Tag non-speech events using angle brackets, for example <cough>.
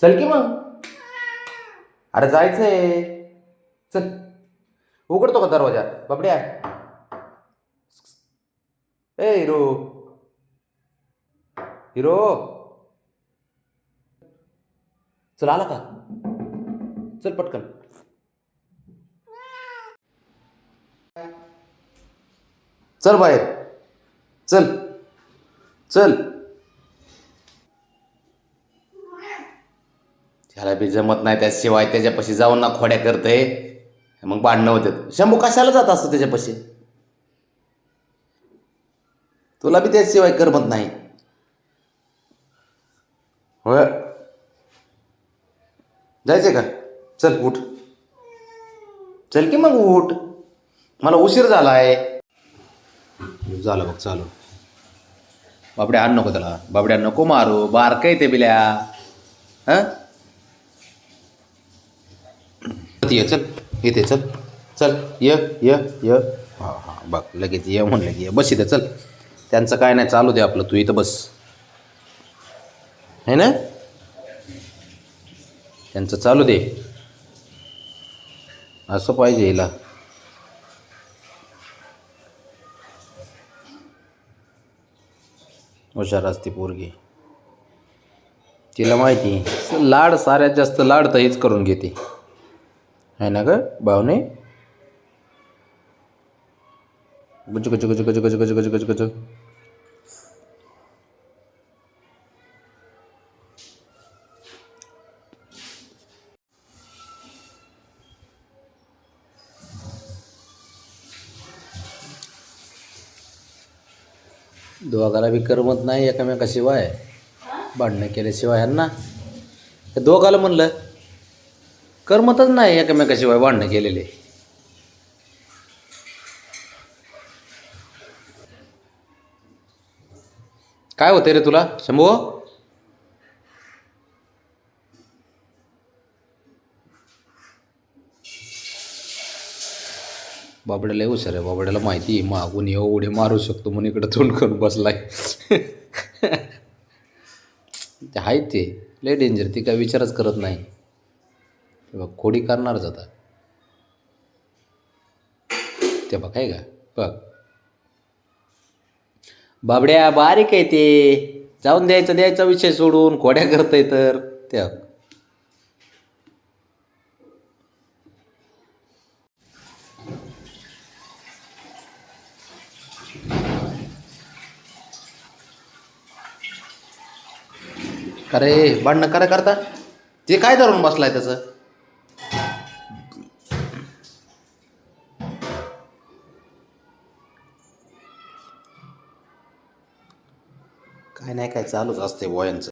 चल की मग. अरे जायचंय. चल. उघडतो का दरवाजा? बाबड्या. ए हिरो. हिरो. चल आला का? चल पटकन. चल बाहेर. चल. चल. त्याला बी जमत नाही त्याशिवाय त्याच्यापाशी जाऊन ना खोड्या करते मग भांडणं होतात. शंभू कशाला जात असतो त्याच्यापाशी? तुला बी त्याशिवाय करमत नाही. होय. जायचंय का? चल उठ. चल की मग उठ. मला उशीर झाला आहे झालं बघ चालू. बाबड्या आण नको त्याला. बाबड्या नको मारू. बारकं आहे ते बिल्या. हां? ये चल. इथे चल. चल. य य य. हां हां. बघ लगेच ये म्हणलं की ये. बस इथे चल. त्यांचं काय नाही चालू दे आपलं. तू इथं बस. है ना? त्यांचं चालू दे. असं पाहिजे हिला. हुशार असते पोरगी. तिला माहिती. लाड साऱ्यात जास्त लाड तर हेच करून घेते. आहे ना ग भावने गुज गुज गुज गुज गुज गुज गुज गुज गुज। दोघाला बी करमत नाही एकामेकाशिवाय. भांडणं केल्याशिवाय यांना हे दोघाला म्हणलं. करमतच नाही एकमेकाशिवाय भांडणं केलेले. काय होते रे तुला शंभू? बाबड्याला हुशार आहे बाबड्याला माहिती आहे मागून येऊ उडी मारू शकतो म्हणून इकडं तोंड करून बसलाय. <laughs> ते आहेत ते लय डेंजर ती काय विचारच करत नाही. बघ खोडी करणारच आता ते बघ आहे का? बघ. बाबड्या बारीक आहे ते. जाऊन द्यायचं द्यायचा विषय सोडून. खोड्या करतंय तर. त्या अरे भांडणं करा करता. ते काय धरून बसलाय त्याचं? काय नाही काय चालूच असते बॉयांचं